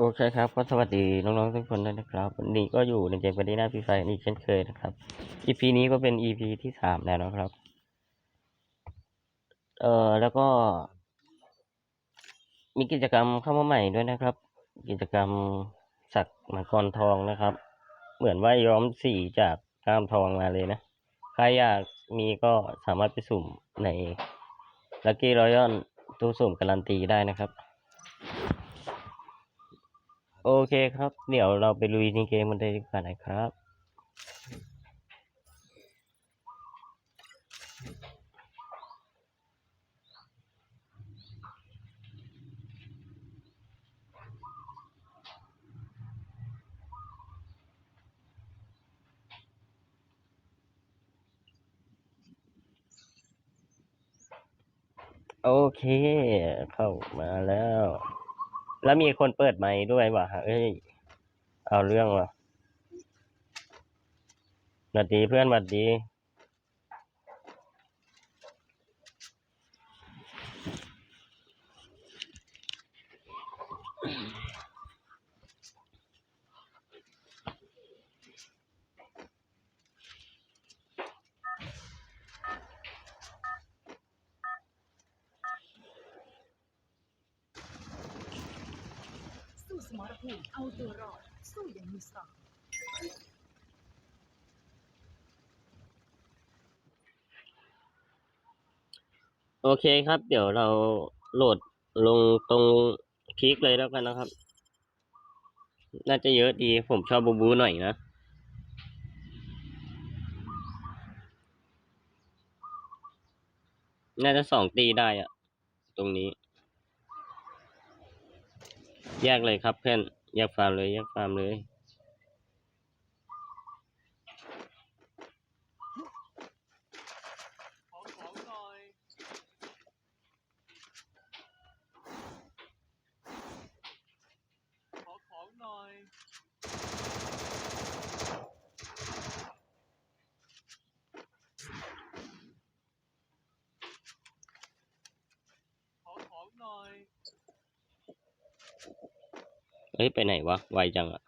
โอเคครับก็สวัสดีน้องๆทุกคนด้วยนะครับวันนี้ก็อยู่ในเกมกันดีหน้าพีไฟอีกเช่นเคยนะครับ EP นี้ก็เป็น EP ที่สามแล้วนะครับ เอ่อแล้วก็ มีกิจกรรมเข้ามาใหม่ด้วยนะครับ กิจกรรมสักมังกรทองนะครับ เหมือนว่าย้อมสีจากกล้ามทองมาเลยนะใครอยากมีก็สามารถไปสุ่มใน Lucky Royal ตู้สุ่มการันตีได้นะครับ โอเคครับ เดี๋ยวเราไปลุยในเกมกันเลยดีกว่านะครับ โอเค เข้ามาแล้ว แล้วมีคนเปิดไมค์ด้วยว่ะเอ้ย เอาเรื่องว่ะสวัดดีเพื่อนสวัสดี สู้เอาตัวรอดสู้อย่างมีสตล์โอเคครับ เดี๋ยวเราโหลดลงตรงคลิกเลยแล้วกันนะครับ น่าจะเยอะดีผมชอบบูบูหน่อยนะน่าจะสองตีได้อะตรงนี้ แยกเลยครับเพื่อน ยักฟาร์มเลยยักฟาร์มเลย ขอของหน่อย ขอของหน่อย ขอของหน่อย เอ้ ยไปไหนวะ ไวจังอะ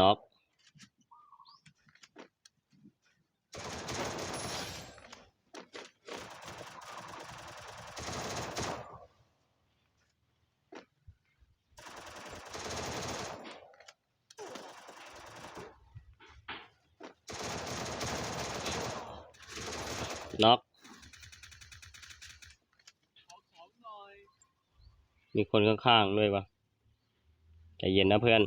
น็อกน็อก ขอของหน่อย มีคนข้างๆด้วยวะใจเย็นนะเพื่อน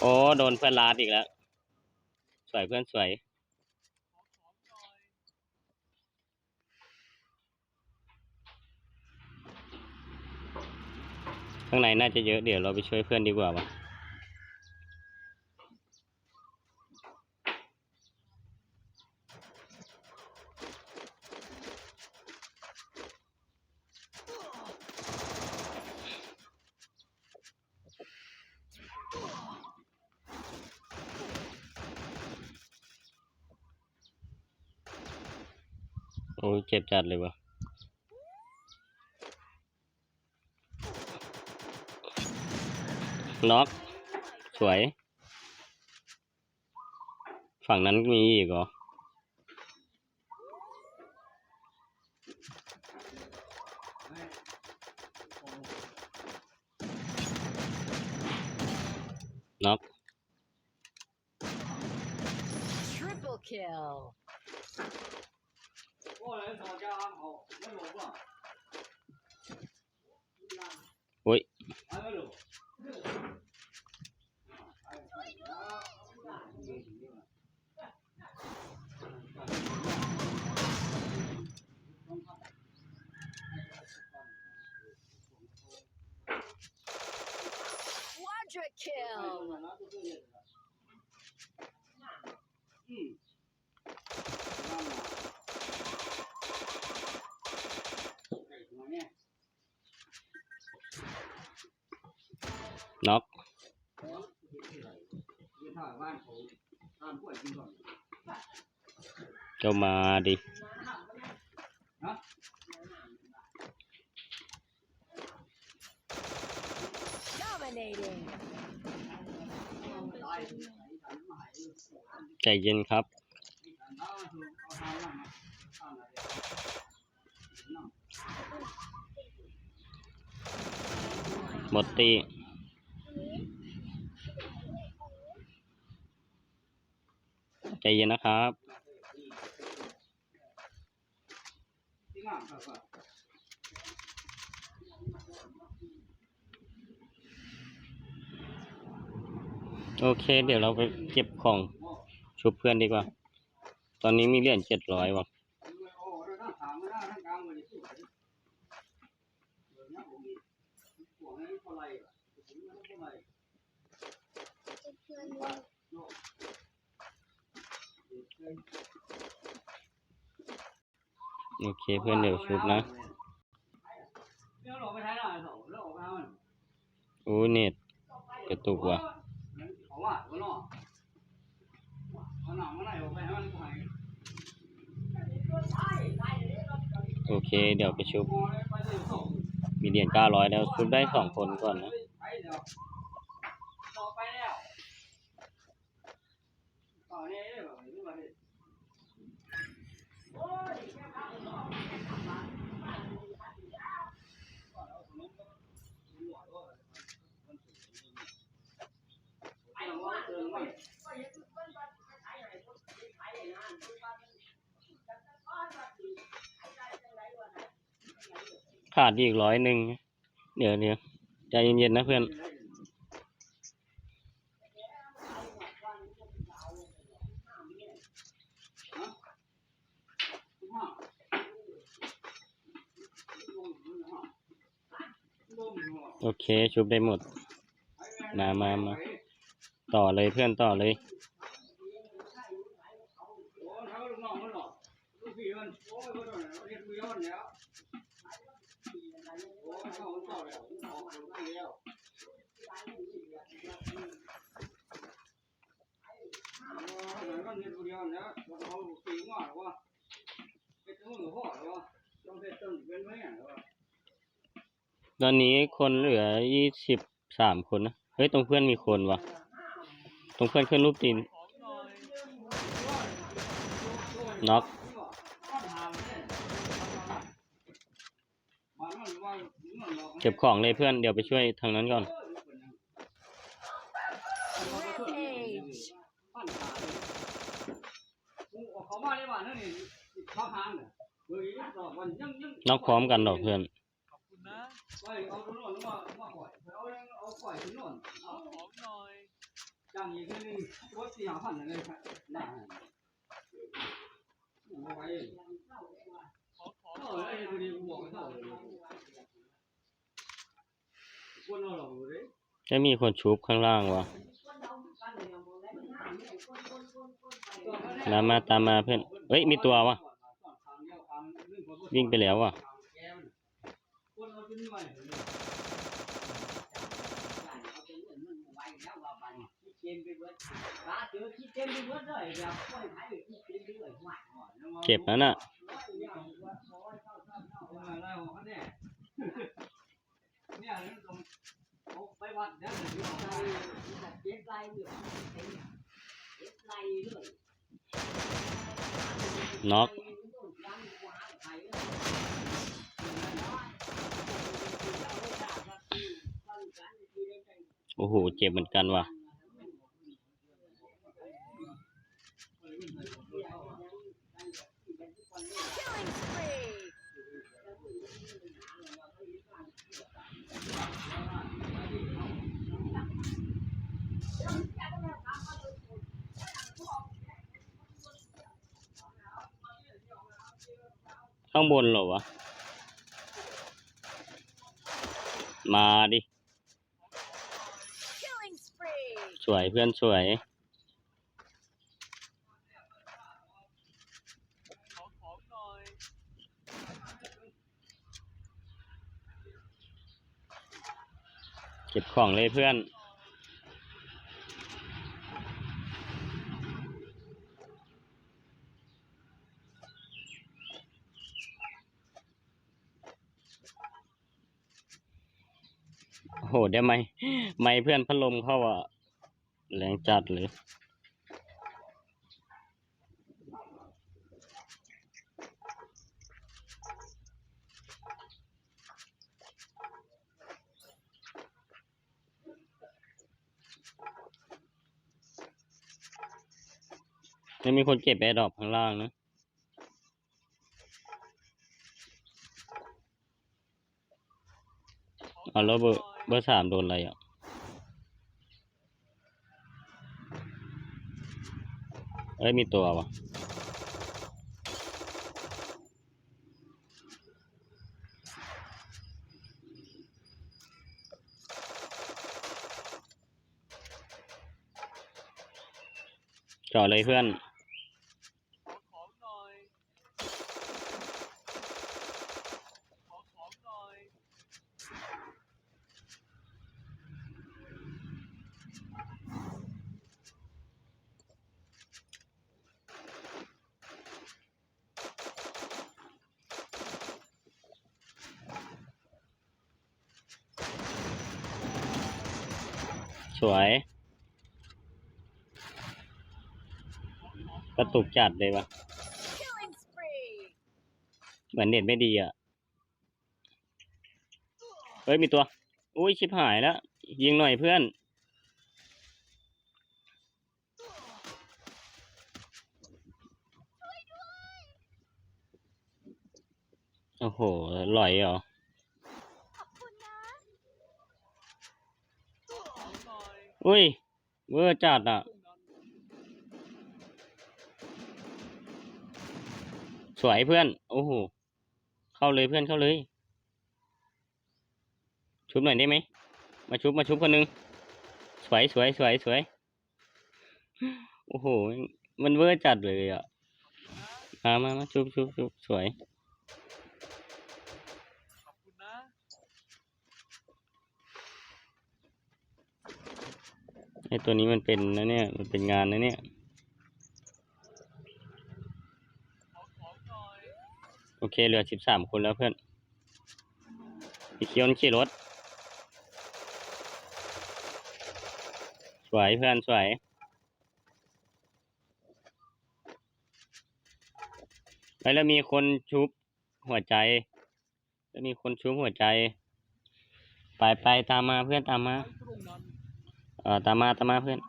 โอ้โดนเพื่อนลาดอีกแล้ว สวยเพื่อนสวยข้างในน่าจะเยอะเดี๋ยวเราไปช่วยเพื่อนดีกว่าวะโอ้เจ็บจัดเลยวะน็อกสวย ฝั่งนั้นมีอีกเหรอ น็อก Triple kill 过来吵架好，那老婆。 อุ้ย 哎呦， Quadra kill เขาตามาดิใจเย็นครับ หมดตี ใจเย็นนะครับ โอเค เดี๋ยวเราไปเก็บของชุบเพื่อนดีกว่า ตอนนี้มีเหรียญเจ็ดร้อยว่ะโอ้เโอเคเพื่อนเดี๋ยวชุบนะโอ้เน็ตกระตุกว่ะโอเค เดี๋ยวไปชุบ มีเหรียญ900แล้วชุบได้สองคนก่อนนะ ไปเดี๋ยวต่อไปแล้วต่อเนี่ยเดี๋ยวไม่รู้ว่าเนี่ยไอ้หัวเติมไม่ ขาดอีกร้อยหนึ่ง เดี๋ยวเดี๋ยวใจเย็นๆนะเพื่อน โอเคชุบได้หมดมามามาต่อเลยเพื่อนต่อเลย โอ้ทำลูกน้องมันหรอลูกพี่มันโอ้ยเขาโดนเรียกคุยมันแล้วโอ้ยเขาต่อแล้วออกได้แล้วโอ้ยมันเรียกคุยมันแล้วเขาปีงอหรอวะไปถึงหลวงพ่อหรอวะต้องเซ็ตต้นเป็นไหมอะหรอ ตอนนี้คนเหลือยี่สิบสามคนนะ เฮ้ย ตรงเพื่อนมีคนวะตรงเพื่อนขึ้นรูปตีนน็อกเก็บของเลยเพื่อน เดี๋ยวไปช่วยทางนั้นก่อน น็อกพร้อมกันดอเพื่อน นมามาปล่อยเอาเอาปล่อยตัวโน่นขอของหน่อยจังอีกทีนึงรถสี่ห้าพันเลยครับน่าเอาไว้ขอของเอหออยไอ้ตัวนี้บอกกันเท่าเลยคนเราหลงเลยจะมีคนชุบข้างล่างวะตามมาตามมาเพื่อนเฮ้ย มีตัววะวิ่งไปแล้ววะ คน เก็บแล้วน่ะ น็อกโอ้โห เจ็บเหมือนกันว่ะ ข้างบนเหรอวะ มาดิ Killing spree. สวยเพื่อนสวยขอของหน่อยเก็บของเลยเพื่อน โอ้โหได้ไหมไม่เพื่อนพัดลมเข้าอะแรงจัดเลยไม่มีคนเก็บแอร์ดรอปข้างล่างนะเอาแล้วเบอร์ เบอร์สามโดนอะไรอะเอ้ยมีตัววะจอดเลยเพื่อน ขอของหน่อย ขอของหน่อย สวย กระตุกจัดเลยวะเหมือนเน็ตไม่ดีอะ เฮ้ย มีตัว อุ้ย ชิบหายแล้ว ยิงหน่อยเพื่อน โอ้โหหลอยเหรอ ขอบคุณนะ ขอของหน่ อุ้ยเวอร์จัดอะ สวยเพื่อน โอ้โห เข้าเลยเพื่อนเข้าเลย ชุบหน่อยได้ไหม มาชุบมาชุบคนหนึ่งสวยสวยสวยสวย โอ้โห มันเวอร์จัดเลยอะ มามามาชุบชุบชุบสวย ไอตัวนี้มันเป็นนะเนี่ย มันเป็นงานนะเนี่ยโอเคเหลือสิบสามคนแล้วเพื่อนพี่เคียวขี่รถ สวยเพื่อนสวยแล้วมีคนชุบหัวใจ แล้วมีคนชุบหัวใจ ไปไปตามมาเพื่อนตามมา ออตามมาตามมาเพื่อน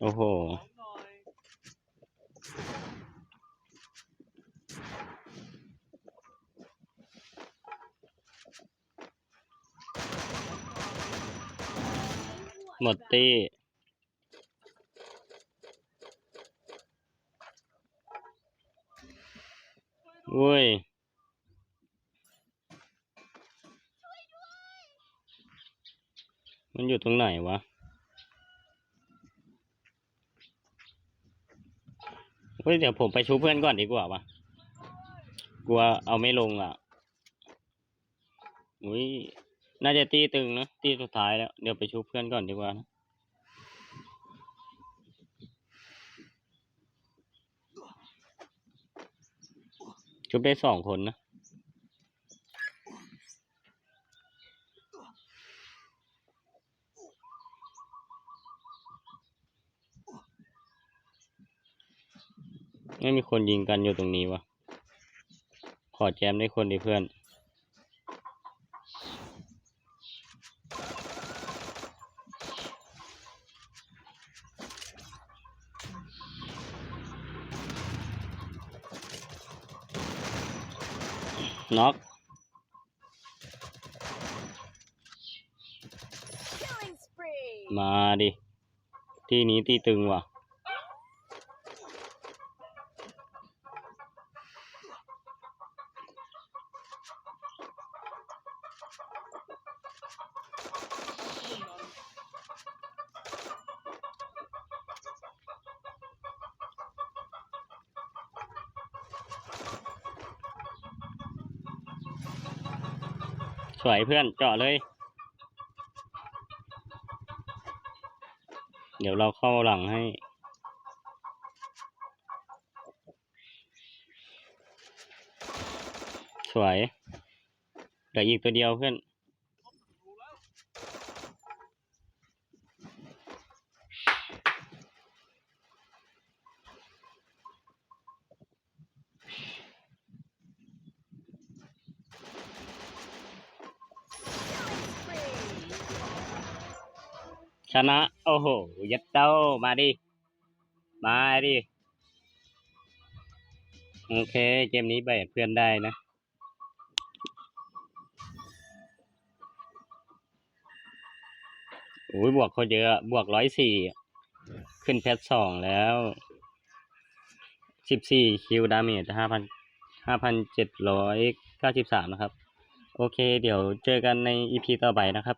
โอ้โห หมดตี้เว้ยมันอยู่ตรงไหนวะ เฮ้ย เดี๋ยวผมไปชูเพื่อนก่อนดีกว่าวะกลัวเอาไม่ลงอะ อุ้ย น่าจะตีตึงนะตีสุดท้ายแล้ว เดี๋ยวไปชูเพื่อนก่อนดีกว่านะชุบได้สองคนนะไม่มีคนยิงกันอยู่ตรงนี้วะขอแจมได้คนดิเพื่อน น็อก Killing spree มาดิ ที่นี้ที่ตึงว่ะ วยเพื่อนเจาะเลย เดี๋ยวเราเข้าหลังให้ สวยเหลืออีกตัวเดียวเพื่อน ชนะ โอ้โห ยัดเต้ามาดิ มาดิ โอเค เกมนี้แบกเพื่อนได้นะ โอ้ยบวกเขาเยอะ บวกร้อยสี่ ขึ้นแพทสองแล้วสิบสี่คิวดาเมจห้าพันห้าพันเจ็ดร้อยเก้าสิบสามนะครับ โอเค เดี๋ยวเจอกันในอีพีต่อไปนะครับ